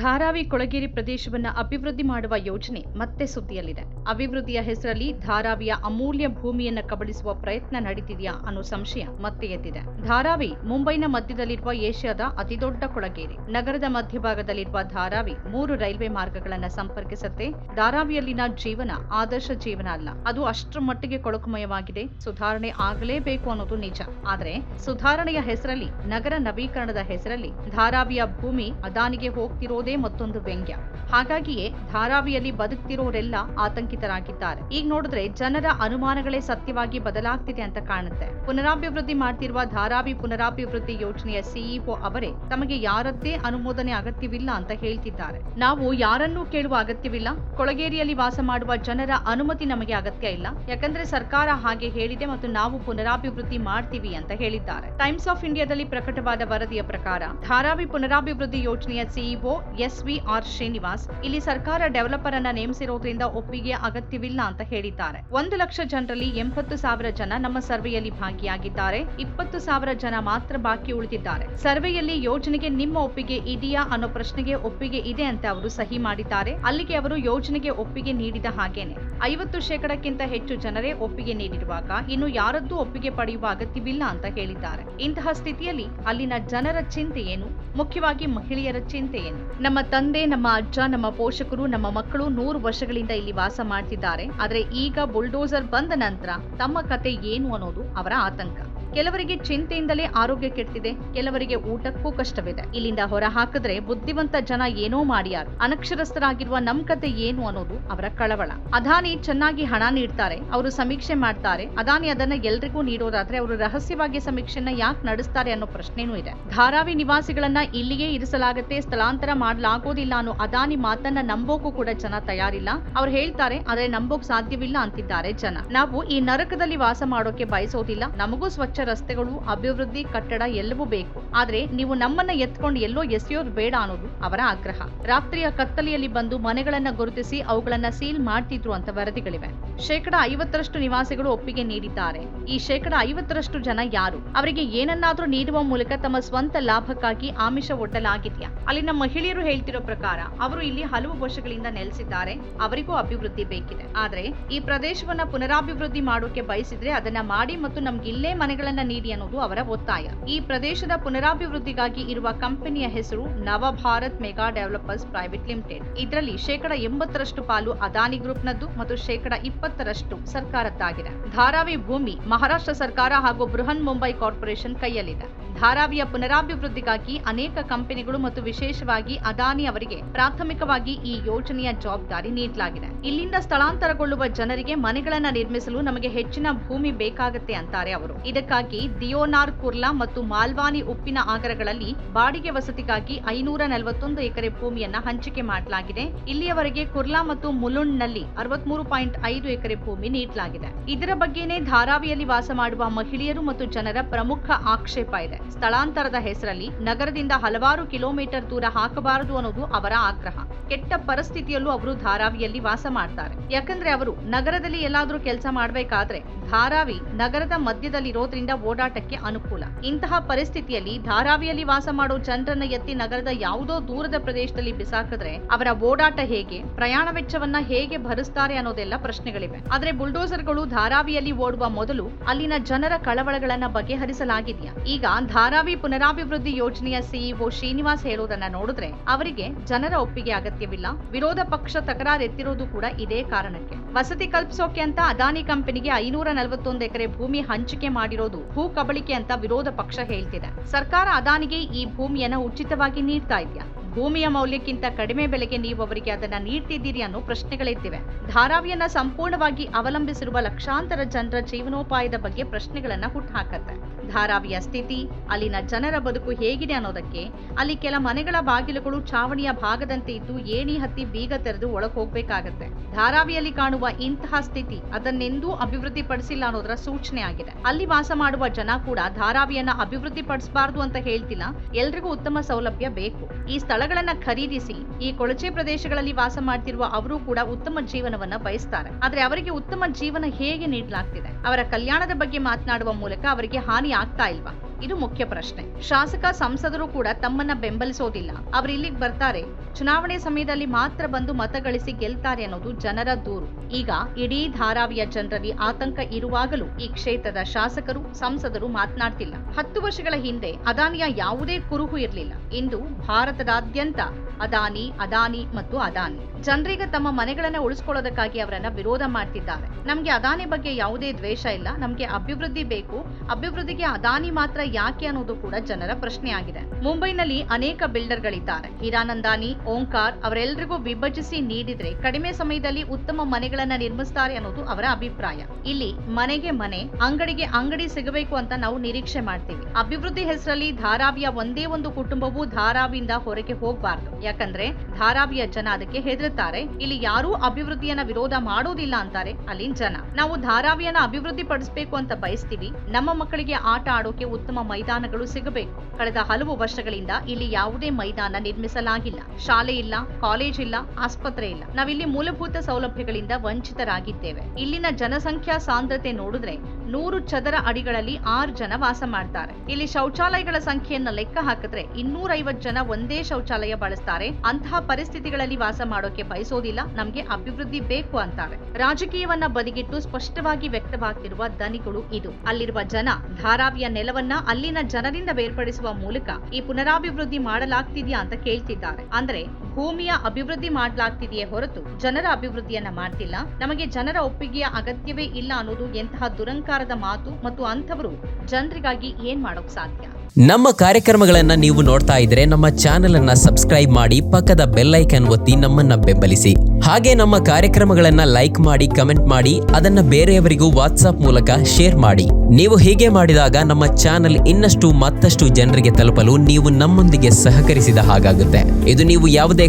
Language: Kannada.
ಧಾರಾವಿ ಕೊಳಗೇರಿ ಪ್ರದೇಶವನ್ನ ಅಭಿವೃದ್ಧಿ ಮಾಡುವ ಯೋಜನೆ ಮತ್ತೆ ಸುದ್ದಿಯಲ್ಲಿದೆ. ಅಭಿವೃದ್ಧಿಯ ಹೆಸರಲ್ಲಿ ಧಾರಾವಿಯ ಅಮೂಲ್ಯ ಭೂಮಿಯನ್ನ ಕಬಳಿಸುವ ಪ್ರಯತ್ನ ನಡೀತಿದೆಯಾ ಅನ್ನೋ ಸಂಶಯ ಮತ್ತೆ ಎದ್ದಿದೆ. ಧಾರಾವಿ ಮುಂಬೈನ ಮಧ್ಯದಲ್ಲಿರುವ ಏಷ್ಯಾದ ಅತಿದೊಡ್ಡ ಕೊಳಗೇರಿ. ನಗರದ ಮಧ್ಯಭಾಗದಲ್ಲಿರುವ ಧಾರಾವಿ ಮೂರು ರೈಲ್ವೆ ಮಾರ್ಗಗಳನ್ನ ಸಂಪರ್ಕಿಸುತ್ತೆ. ಧಾರಾವಿಯಲ್ಲಿನ ಜೀವನ ಆದರ್ಶ ಜೀವನ ಅಲ್ಲ. ಅದು ಅಷ್ಟರ ಮಟ್ಟಿಗೆ ಕೊಳಕುಮಯವಾಗಿದೆ. ಸುಧಾರಣೆ ಆಗಲೇಬೇಕು ಅನ್ನೋದು ನಿಜ. ಆದ್ರೆ ಸುಧಾರಣೆಯ ಹೆಸರಲ್ಲಿ, ನಗರ ನವೀಕರಣದ ಹೆಸರಲ್ಲಿ ಧಾರಾವಿಯ ಭೂಮಿ ಅದಾನಿಗೆ ಹೋಗ್ತಿರೋದೇ ಮತ್ತೊಂದು ವ್ಯಂಗ್ಯ. ಹಾಗಾಗಿಯೇ ಧಾರಾವಿಯಲ್ಲಿ ಬದುಕ್ತಿರೋರೆಲ್ಲ ಆತಂಕಿತರಾಗಿದ್ದಾರೆ. ಈಗ ನೋಡಿದ್ರೆ ಜನರ ಅನುಮಾನಗಳೇ ಸತ್ಯವಾಗಿ ಬದಲಾಗ್ತಿದೆ ಅಂತ ಕಾಣುತ್ತೆ. ಪುನರಾಭಿವೃದ್ಧಿ ಮಾಡ್ತಿರುವ ಧಾರಾವಿ ಪುನರಾಭಿವೃದ್ಧಿ ಯೋಜನೆಯ ಸಿಇಒ ಅವರೇ ತಮಗೆ ಯಾರದ್ದೇ ಅನುಮೋದನೆ ಅಗತ್ಯವಿಲ್ಲ ಅಂತ ಹೇಳ್ತಿದ್ದಾರೆ. ನಾವು ಯಾರನ್ನೂ ಕೇಳುವ ಅಗತ್ಯವಿಲ್ಲ. ಕೊಳಗೇರಿಯಲ್ಲಿ ವಾಸ ಮಾಡುವ ಜನರ ಅನುಮತಿ ನಮಗೆ ಅಗತ್ಯ ಇಲ್ಲ. ಯಾಕಂದ್ರೆ ಸರ್ಕಾರ ಹಾಗೆ ಹೇಳಿದೆ ಮತ್ತು ನಾವು ಪುನರಾಭಿವೃದ್ಧಿ ಮಾಡ್ತೀವಿ ಅಂತ ಹೇಳಿದ್ದಾರೆ. ಟೈಮ್ಸ್ ಆಫ್ ಇಂಡಿಯಾದಲ್ಲಿ ಪ್ರಕಟವಾದ ವರದಿಯ ಪ್ರಕಾರ ಧಾರಾವಿ ಪುನರಾಭಿವೃದ್ಧಿ ಯೋಜನೆಯ CEO S V R Srinivas, ಇಲ್ಲಿ ಸರ್ಕಾರ ಡೆವಲಪರ್ ಅನ್ನ ನೇಮಿಸಿರೋದ್ರಿಂದ ಒಪ್ಪಿಗೆ ಅಗತ್ಯವಿಲ್ಲ ಅಂತ ಹೇಳಿದ್ದಾರೆ. ಒಂದು ಲಕ್ಷ ಜನರಲ್ಲಿ ಎಂಬತ್ತು ಸಾವಿರ ಜನ ನಮ್ಮ ಸರ್ವೆಯಲ್ಲಿ ಭಾಗಿಯಾಗಿದ್ದಾರೆ. ಇಪ್ಪತ್ತು ಸಾವಿರ ಜನ ಮಾತ್ರ ಬಾಕಿ ಉಳಿದಿದ್ದಾರೆ. ಸರ್ವೆಯಲ್ಲಿ ಯೋಜನೆಗೆ ನಿಮ್ಮ ಒಪ್ಪಿಗೆ ಇದೆಯಾ ಅನ್ನೋ ಪ್ರಶ್ನೆಗೆ ಒಪ್ಪಿಗೆ ಇದೆ ಅಂತ ಅವರು ಸಹಿ ಮಾಡಿದ್ದಾರೆ. ಅಲ್ಲಿಗೆ ಅವರು ಯೋಜನೆಗೆ ಒಪ್ಪಿಗೆ ನೀಡಿದ ಹಾಗೇನೆ. ಐವತ್ತು ಶೇಕಡಕ್ಕಿಂತ ಹೆಚ್ಚು ಜನರೇ ಒಪ್ಪಿಗೆ ನೀಡಿರುವಾಗ ಇನ್ನು ಯಾರದ್ದು ಒಪ್ಪಿಗೆ ಪಡೆಯುವ ಅಗತ್ಯವಿಲ್ಲ ಅಂತ ಹೇಳಿದ್ದಾರೆ. ಇಂತಹ ಸ್ಥಿತಿಯಲ್ಲಿ ಅಲ್ಲಿನ ಜನರ ಚಿಂತೆ ಏನು? ಮುಖ್ಯವಾಗಿ ಮಹಿಳೆಯರ ಚಿಂತೆ ಏನು? ನಮ್ಮ ತಂದೆ, ನಮ್ಮ ಅಜ್ಜ, ನಮ್ಮ ಪೋಷಕರು, ನಮ್ಮ ಮಕ್ಕಳು ನೂರು ವರ್ಷಗಳಿಂದ ಇಲ್ಲಿ ವಾಸ ಮಾಡ್ತಿದ್ದಾರೆ. ಆದ್ರೆ ಈಗ ಬುಲ್ಡೋಸರ್ ಬಂದ ನಂತರ ತಮ್ಮ ಕತೆ ಏನು ಅನ್ನೋದು ಅವರ ಆತಂಕ. ಕೆಲವರಿಗೆ ಚಿಂತೆಯಿಂದಲೇ ಆರೋಗ್ಯ ಕೆಟ್ಟಿದೆ ಕೆಲವರಿಗೆ ಊಟಕ್ಕೂ ಕಷ್ಟವಿದೆ. ಇಲ್ಲಿಂದ ಹೊರ ಹಾಕಿದ್ರೆ ಬುದ್ಧಿವಂತ ಜನ ಏನೋ ಮಾಡಿಯಾರು. ಅನಕ್ಷರಸ್ಥರಾಗಿರುವ ನಮ್ ಕತೆ ಏನು ಅನ್ನೋದು ಅವರ ಕಳವಳ. ಅದಾನಿ ಚೆನ್ನಾಗಿ ಹಣ ನೀಡ್ತಾರೆ, ಅವರು ಸಮೀಕ್ಷೆ ಮಾಡ್ತಾರೆ. ಅದಾನಿ ಅದನ್ನ ಎಲ್ರಿಗೂ ನೀಡೋದಾದ್ರೆ ಅವರು ರಹಸ್ಯವಾಗಿ ಸಮೀಕ್ಷೆನ ಯಾಕೆ ನಡೆಸ್ತಾರೆ ಅನ್ನೋ ಪ್ರಶ್ನೆನೂ ಇದೆ. ಧಾರಾವಿ ನಿವಾಸಿಗಳನ್ನ ಇಲ್ಲಿಯೇ ಇರಿಸಲಾಗತ್ತೆ, ಸ್ಥಳಾಂತರ ಮಾಡಲಾಗೋದಿಲ್ಲ ಅನ್ನೋ ಅದಾನಿ ಮಾತನ್ನ ನಂಬೋಕು ಕೂಡ ಜನ ತಯಾರಿಲ್ಲ. ಅವ್ರು ಹೇಳ್ತಾರೆ, ಆದ್ರೆ ನಂಬೋಕ್ ಸಾಧ್ಯವಿಲ್ಲ ಅಂತಿದ್ದಾರೆ ಜನ. ನಾವು ಈ ನರಕದಲ್ಲಿ ವಾಸ ಮಾಡೋಕೆ ಬಯಸೋದಿಲ್ಲ, ನಮಗೂ ಸ್ವಚ್ಛ ರಸ್ತೆಗಳು, ಅಭಿವೃದ್ಧಿ ಕಟ್ಟಡ ಎಲ್ಲವೂ ಬೇಕು. ಆದ್ರೆ ನೀವು ನಮ್ಮನ್ನ ಎತ್ಕೊಂಡು ಎಲ್ಲೋ ಎಸೆಯೋದು ಬೇಡ ಅನ್ನೋದು ಅವರ ಆಗ್ರಹ. ರಾತ್ರಿಯ ಕತ್ತಲೆಯಲ್ಲಿ ಬಂದು ಮನೆಗಳನ್ನ ಗುರುತಿಸಿ ಅವುಗಳನ್ನ ಸೀಲ್ ಮಾಡ್ತಿದ್ರು ಅಂತ ವರದಿಗಳಿವೆ. ಶೇಕಡ ಐವತ್ತರಷ್ಟು ನಿವಾಸಿಗಳು ಒಪ್ಪಿಗೆ ನೀಡಿದ್ದಾರೆ. ಈ ಶೇಕಡ ಐವತ್ತರಷ್ಟು ಜನ ಯಾರು? ಅವರಿಗೆ ಏನನ್ನಾದ್ರೂ ನೀಡುವ ಮೂಲಕ ತಮ್ಮ ಸ್ವಂತ ಲಾಭಕ್ಕಾಗಿ ಆಮಿಷ ಒಡ್ಡಲಾಗಿದೆಯಾ? ಅಲ್ಲಿನ ಮಹಿಳೆಯರು ಹೇಳ್ತಿರೋ ಪ್ರಕಾರ, ಅವರು ಇಲ್ಲಿ ಹಲವು ವರ್ಷಗಳಿಂದ ನೆಲೆಸಿದ್ದಾರೆ. ಅವರಿಗೂ ಅಭಿವೃದ್ಧಿ ಬೇಕಿದೆ. ಆದ್ರೆ ಈ ಪ್ರದೇಶವನ್ನ ಪುನರಾಭಿವೃದ್ಧಿ ಮಾಡೋಕೆ ಬಯಸಿದ್ರೆ ಅದನ್ನ ಮಾಡಿ ಮತ್ತು ನಮ್ಗೆ ಇಲ್ಲೇ ಮನೆಗಳನ್ನ ನೀಡಿ ಅನ್ನೋದು ಅವರ ಒತ್ತಾಯ. ಈ ಪ್ರದೇಶದ ಪುನರಾಭಿವೃದ್ಧಿಗಾಗಿ ಇರುವ ಕಂಪನಿಯ ಹೆಸರು Navbharat mega developers private limited. ಇದರಲ್ಲಿ ಶೇಕಡ ಎಂಬತ್ತರಷ್ಟು ಪಾಲು ಅದಾನಿ ಗ್ರೂಪ್ನದ್ದು ಮತ್ತು ಶೇಕಡ ಇಪ್ಪತ್ತರಷ್ಟು ಸರ್ಕಾರದ್ದಾಗಿದೆ. ಧಾರಾವಿ ಭೂಮಿ ಮಹಾರಾಷ್ಟ್ರ ಸರ್ಕಾರ ಹಾಗೂ ಬೃಹನ್ ಮುಂಬೈ ಕಾರ್ಪೊರೇಷನ್ ಕೈಯಲ್ಲಿದೆ. ಧಾರಾವಿಯ ಪುನರಾಭಿವೃದ್ಧಿಗಾಗಿ ಅನೇಕ ಕಂಪನಿಗಳು ಮತ್ತು ವಿಶೇಷವಾಗಿ ಅದಾನಿ ಅವರಿಗೆ ಪ್ರಾಥಮಿಕವಾಗಿ ಈ ಯೋಜನೆಯ ಜವಾಬ್ದಾರಿ ನೀಡಲಾಗಿದೆ. ಇಲ್ಲಿಂದ ಸ್ಥಳಾಂತರಗೊಳ್ಳುವ ಜನರಿಗೆ ಮನೆಗಳನ್ನು ನಿರ್ಮಿಸಲು ನಮಗೆ ಹೆಚ್ಚಿನ ಭೂಮಿ ಬೇಕಾಗುತ್ತೆ ಅಂತಾರೆ ಅವರು. ಇದಕ್ಕಾಗಿ ದಿಯೋನಾರ್ ಕುರ್ಲಾ ಮತ್ತು ಮಾಲ್ವಾನಿ ಉಪ್ಪಿನ ಆಗರಗಳಲ್ಲಿ ಬಾಡಿಗೆ ವಸತಿಗಾಗಿ ಐನೂರ ನಲವತ್ತೊಂದು ಎಕರೆ ಭೂಮಿಯನ್ನ ಹಂಚಿಕೆ ಮಾಡಲಾಗಿದೆ. ಇಲ್ಲಿಯವರೆಗೆ ಕುರ್ಲಾ ಮತ್ತು ಮುಲುಂಡ್ನಲ್ಲಿ ಅರವತ್ಮೂರು ಪಾಯಿಂಟ್ ಐದು ಎಕರೆ ಭೂಮಿ ನೀಡಲಾಗಿದೆ. ಇದರ ಬಗ್ಗೆನೇ ಧಾರಾವಿಯಲ್ಲಿ ವಾಸ ಮಾಡುವ ಮಹಿಳೆಯರು ಮತ್ತು ಜನರ ಪ್ರಮುಖ ಆಕ್ಷೇಪ ಇದೆ. ಸ್ಥಳಾಂತರದ ಹೆಸರಲ್ಲಿ ನಗರದಿಂದ ಹಲವಾರು ಕಿಲೋಮೀಟರ್ ದೂರ ಹಾಕಬಾರದು ಅನ್ನೋದು ಅವರ ಆಗ್ರಹ. ಕೆಟ್ಟ ಪರಿಸ್ಥಿತಿಯಲ್ಲೂ ಅವರು ಧಾರಾವಿಯಲ್ಲಿ ವಾಸ ಮಾಡ್ತಾರೆ. ಯಾಕಂದ್ರೆ ಅವರು ನಗರದಲ್ಲಿ ಎಲ್ಲಾದ್ರೂ ಕೆಲಸ ಮಾಡಬೇಕಾದ್ರೆ ಧಾರಾವಿ ನಗರದ ಮಧ್ಯದಲ್ಲಿರೋದ್ರಿಂದ ಓಡಾಟಕ್ಕೆ ಅನುಕೂಲ. ಇಂತಹ ಪರಿಸ್ಥಿತಿಯಲ್ಲಿ ಧಾರಾವಿಯಲ್ಲಿ ವಾಸ ಮಾಡೋ ಜನರನ್ನ ಎತ್ತಿ ನಗರದ ಯಾವುದೋ ದೂರದ ಪ್ರದೇಶದಲ್ಲಿ ಬಿಸಾಕಿದ್ರೆ ಅವರ ಓಡಾಟ ಹೇಗೆ, ಪ್ರಯಾಣ ವೆಚ್ಚವನ್ನ ಹೇಗೆ ಭರಿಸ್ತಾರೆ ಅನ್ನೋದೆಲ್ಲ ಪ್ರಶ್ನೆಗಳಿವೆ. ಆದ್ರೆ ಬುಲ್ಡೋಸರ್ಗಳು ಧಾರಾವಿಯಲ್ಲಿ ಓಡುವ ಮೊದಲು ಅಲ್ಲಿನ ಜನರ ಕಳವಳಗಳನ್ನ ಬಗೆಹರಿಸಲಾಗಿದೆಯಾ? ಈಗ ಧಾರಾವಿ ಪುನರಾಭಿವೃದ್ಧಿ ಯೋಜನೆಯ ಸಿಇಒ ಶ್ರೀನಿವಾಸ್ ಹೇಳೋದನ್ನ ನೋಡಿದ್ರೆ ಅವರಿಗೆ ಜನರ ಒಪ್ಪಿಗೆ ಅಗತ್ಯವಿಲ್ಲ ವಿರೋಧ ಪಕ್ಷ ತಕರಾರೆತ್ತಿರೋದು ಕೂಡ ಇದೇ ಕಾರಣಕ್ಕೆ. ವಸತಿ ಕಲ್ಪಿಸೋಕೆ ಅಂತ ಅದಾನಿ ಕಂಪನಿಗೆ ಐನೂರ ನಲವತ್ತೊಂದು ಎಕರೆ ಭೂಮಿ ಹಂಚಿಕೆ ಮಾಡಿರೋದು ಭೂ ಕಬಳಿಕೆ ಅಂತ ವಿರೋಧ ಪಕ್ಷ ಹೇಳ್ತಿದೆ. ಸರ್ಕಾರ ಅದಾನಿಗೆ ಈ ಭೂಮಿಯನ್ನ ಉಚಿತವಾಗಿ ನೀಡ್ತಾ ಇದೆಯಾ? ಭೂಮಿಯ ಮೌಲ್ಯಕ್ಕಿಂತ ಕಡಿಮೆ ಬೆಲೆಗೆ ನೀವು ಅವರಿಗೆ ಅದನ್ನ ನೀಡ್ತಿದ್ದೀರಿ ಅನ್ನೋ ಪ್ರಶ್ನೆಗಳಿದ್ದಿವೆ ಧಾರಾವಿಯನ್ನ ಸಂಪೂರ್ಣವಾಗಿ ಅವಲಂಬಿಸಿರುವ ಲಕ್ಷಾಂತರ ಜನರ ಜೀವನೋಪಾಯದ ಬಗ್ಗೆ ಪ್ರಶ್ನೆಗಳನ್ನ ಹುಟ್ಟುಹಾಕತ್ತೆ ಧಾರಾವಿಯ ಸ್ಥಿತಿ, ಅಲ್ಲಿನ ಜನರ ಬದುಕು ಹೇಗಿದೆ ಅನ್ನೋದಕ್ಕೆ, ಅಲ್ಲಿ ಕೆಲ ಮನೆಗಳ ಬಾಗಿಲುಗಳು ಚಾವಣಿಯ ಭಾಗದಂತೆ ಇದ್ದು ಏಣಿ ಹತ್ತಿ ಬೀಗ ತೆರೆದು ಒಳಗೆ ಹೋಗ್ಬೇಕಾಗತ್ತೆ. ಧಾರಾವಿಯಲ್ಲಿ ಕಾಣುವ ಇಂತಹ ಸ್ಥಿತಿ ಅದನ್ನೆಂದೂ ಅಭಿವೃದ್ಧಿ ಪಡಿಸಿಲ್ಲ ಅನ್ನೋದರ ಸೂಚನೆ ಆಗಿದೆ. ಅಲ್ಲಿ ವಾಸ ಮಾಡುವ ಜನ ಕೂಡ ಧಾರಾವಿಯನ್ನ ಅಭಿವೃದ್ಧಿ ಪಡಿಸಬಾರದು ಅಂತ ಹೇಳ್ತಿಲ್ಲ. ಎಲ್ರಿಗೂ ಉತ್ತಮ ಸೌಲಭ್ಯ ಬೇಕು. ಈ ಸ್ಥಳಗಳನ್ನ ಖರೀದಿಸಿ ಈ ಕೊಳಚೆ ಪ್ರದೇಶಗಳಲ್ಲಿ ವಾಸ ಮಾಡ್ತಿರುವ ಅವರು ಕೂಡ ಉತ್ತಮ ಜೀವನವನ್ನ ಬಯಸ್ತಾರೆ. ಆದ್ರೆ ಅವರಿಗೆ ಉತ್ತಮ ಜೀವನ ಹೇಗೆ ನೀಡಲಾಗ್ತಿದೆ? ಅವರ ಕಲ್ಯಾಣದ ಬಗ್ಗೆ ಮಾತನಾಡುವ ಮೂಲಕ ಅವರಿಗೆ ಹಾನಿ ಆಗ್ತಾ ಇಲ್ವಾ? ಇದು ಮುಖ್ಯ ಪ್ರಶ್ನೆ. ಶಾಸಕ ಸಂಸದರು ಕೂಡ ತಮ್ಮನ್ನ ಬೆಂಬಲಿಸೋದಿಲ್ಲ. ಅವರು ಇಲ್ಲಿಗೆ ಬರ್ತಾರೆ. ಚುನಾವಣೆ ಸಮಯದಲ್ಲಿ ಮಾತ್ರ ಬಂದು ಮತ ಗಳಿಸಿ ಗೆಲ್ತಾರೆ ಅನ್ನೋದು ಜನರ ದೂರು. ಈಗ ಇಡೀ ಧಾರಾವಿಯ ಜನರಲ್ಲಿ ಆತಂಕ ಇರುವಾಗಲೂ ಈ ಕ್ಷೇತ್ರದ ಶಾಸಕರು, ಸಂಸದರು ಮಾತನಾಡ್ತಿಲ್ಲ. ಹತ್ತು ವರ್ಷಗಳ ಹಿಂದೆ ಅದಾನಿಯ ಯಾವುದೇ ಕುರುಹು ಇರಲಿಲ್ಲ. ಇಂದು ಭಾರತದಾದ್ಯಂತ ಅದಾನಿ ಅದಾನಿ ಮತ್ತು ಅದಾನಿ. ಜನರಿಗೆ ತಮ್ಮ ಮನೆಗಳನ್ನ ಉಳಿಸ್ಕೊಳ್ಳೋದಕ್ಕಾಗಿ ಅವರನ್ನ ವಿರೋಧ ಮಾಡ್ತಿದ್ದಾರೆ. ನಮ್ಗೆ ಅದಾನಿ ಬಗ್ಗೆ ಯಾವುದೇ ದ್ವೇಷ ಇಲ್ಲ. ನಮ್ಗೆ ಅಭಿವೃದ್ಧಿ ಬೇಕು. ಅಭಿವೃದ್ಧಿಗೆ ಅದಾನಿ ಮಾತ್ರ ಯಾಕೆ ಅನ್ನೋದು ಕೂಡ ಜನರ ಪ್ರಶ್ನೆ ಆಗಿದೆ ಮುಂಬೈನಲ್ಲಿ ಅನೇಕ ಬಿಲ್ಡರ್ಗಳಿದ್ದಾರೆ. ಹೀರಾನಂದಾನಿ ಓಂಕಾರ್ ಅವರೆಲ್ಲರಿಗೂ ವಿಭಜಿಸಿ ನೀಡಿದ್ರೆ ಕಡಿಮೆ ಸಮಯದಲ್ಲಿ ಉತ್ತಮ ಮನೆಗಳನ್ನ ನಿರ್ಮಿಸ್ತಾರೆ ಅನ್ನೋದು ಅವರ ಅಭಿಪ್ರಾಯ. ಇಲ್ಲಿ ಮನೆಗೆ ಮನೆ, ಅಂಗಡಿಗೆ ಅಂಗಡಿ ಸಿಗಬೇಕು ಅಂತ ನಾವು ನಿರೀಕ್ಷೆ ಮಾಡ್ತೀವಿ. ಅಭಿವೃದ್ಧಿ ಹೆಸರಲ್ಲಿ ಧಾರಾವಿಯ ಒಂದೇ ಒಂದು ಕುಟುಂಬವು ಧಾರಾವಿಯಿಂದ ಹೊರಗೆ ಹೋಗಬಾರದು. ಯಾಕಂದ್ರೆ ಧಾರಾವಿಯ ಜನ ಅದಕ್ಕೆ ಹೆದರುತ್ತಾರೆ. ಇಲ್ಲಿ ಯಾರೂ ಅಭಿವೃದ್ಧಿಯನ್ನ ವಿರೋಧ ಮಾಡೋದಿಲ್ಲ ಅಂತಾರೆ ಅಲ್ಲಿನ ಜನ. ನಾವು ಧಾರಾವಿಯನ್ನ ಅಭಿವೃದ್ಧಿ ಪಡಿಸಬೇಕು ಅಂತ ಬಯಸ್ತೀವಿ. ನಮ್ಮ ಮಕ್ಕಳಿಗೆ ಆಟ ಆಡೋಕೆ ಉತ್ತಮ ಮೈದಾನಗಳು ಸಿಗಬೇಕು. ಕಳೆದ ಹಲವು ವರ್ಷಗಳಿಂದ ಇಲ್ಲಿ ಯಾವುದೇ ಮೈದಾನ ನಿರ್ಮಿಸಲಾಗಿಲ್ಲ. ಶಾಲೆ ಇಲ್ಲ, ಕಾಲೇಜ್ ಇಲ್ಲ, ಆಸ್ಪತ್ರೆ ಇಲ್ಲ. ನಾವಿಲ್ಲಿ ಮೂಲಭೂತ ಸೌಲಭ್ಯಗಳಿಂದ ವಂಚಿತರಾಗಿದ್ದೇವೆ. ಇಲ್ಲಿನ ಜನಸಂಖ್ಯಾ ಸಾಂದ್ರತೆ ನೋಡಿದ್ರೆ ನೂರು ಚದರ ಅಡಿಗಳಲ್ಲಿ ಆರು ಜನ ವಾಸ ಮಾಡ್ತಾರೆ. ಇಲ್ಲಿ ಶೌಚಾಲಯಗಳ ಸಂಖ್ಯೆಯನ್ನ ಲೆಕ್ಕ ಹಾಕಿದ್ರೆ ಇನ್ನೂರೈವತ್ತು ಜನ ಒಂದೇ ಶೌಚಾಲಯ ಬಳಸ್ತಾರೆ. ಅಂತಹ ಪರಿಸ್ಥಿತಿಗಳಲ್ಲಿ ವಾಸ ಮಾಡೋಕೆ ಬಯಸೋದಿಲ್ಲ. ನಮ್ಗೆ ಅಭಿವೃದ್ಧಿ ಬೇಕು ಅಂತಾರೆ. ರಾಜಕೀಯವನ್ನ ಬದಿಗಿಟ್ಟು ಸ್ಪಷ್ಟವಾಗಿ ವ್ಯಕ್ತವಾಗ್ತಿರುವ ದನಿಗಳು ಇದು. ಅಲ್ಲಿರುವ ಜನ ಧಾರಾವಿಯ ನೆಲವನ್ನ ಅಲ್ಲಿನ ಜನರಿಂದ ಬೇರ್ಪಡಿಸುವ ಮೂಲಕ ಈ ಪುನರಾಭಿವೃದ್ಧಿ ಮಾಡಲಾಗ್ತಿದ್ಯಾ ಅಂತ ಕೇಳ್ತಿದ್ದಾರೆ. ಅಂದ್ರೆ ಭೂಮಿಯ ಅಭಿವೃದ್ಧಿ ಮಾಡಲಾಗ್ತಿದೆಯೇ ಹೊರತು ಜನರ ಅಭಿವೃದ್ಧಿಯನ್ನ ಮಾಡ್ತಿಲ್ಲ. ನಮಗೆ ಜನರ ಒಪ್ಪಿಗೆಯ ಅಗತ್ಯವೇ ಇಲ್ಲ ಅನ್ನೋದು ಎಂತಹ ದುರಂಕಾರದ ಮಾತು ಮತ್ತು ಅಂಥವರು ಜನರಿಗಾಗಿ ಏನ್ ಮಾಡೋಕ್ ಸಾಧ್ಯ? ನಮ್ಮ ಕಾರ್ಯಕ್ರಮಗಳನ್ನ ನೀವು ನೋಡ್ತಾ ಇದ್ರೆ ನಮ್ಮ ಚಾನೆಲ್ ಅನ್ನ ಸಬ್ಸ್ಕ್ರೈಬ್ ಮಾಡಿ ಪಕ್ಕದ ಬೆಲ್ ಐಕನ್ ಒತ್ತಿ ನಮ್ಮನ್ನ ಬೆಂಬಲಿಸಿ. ಹಾಗೆ ನಮ್ಮ ಕಾರ್ಯಕ್ರಮಗಳನ್ನ ಲೈಕ್ ಮಾಡಿ, ಕಮೆಂಟ್ ಮಾಡಿ, ಅದನ್ನ ಬೇರೆಯವರಿಗೂ ವಾಟ್ಸ್ಆಪ್ ಮೂಲಕ ಶೇರ್ ಮಾಡಿ. ನೀವು ಹೀಗೆ ಮಾಡಿದಾಗ ನಮ್ಮ ಚಾನೆಲ್ ಇನ್ನಷ್ಟು ಮತ್ತಷ್ಟು ಜನರಿಗೆ ತಲುಪಲು ನೀವು ನಮ್ಮೊಂದಿಗೆ ಸಹಕರಿಸಿದ ಹಾಗಾಗುತ್ತೆ. ಇದು ನೀವು ಯಾವುದೇ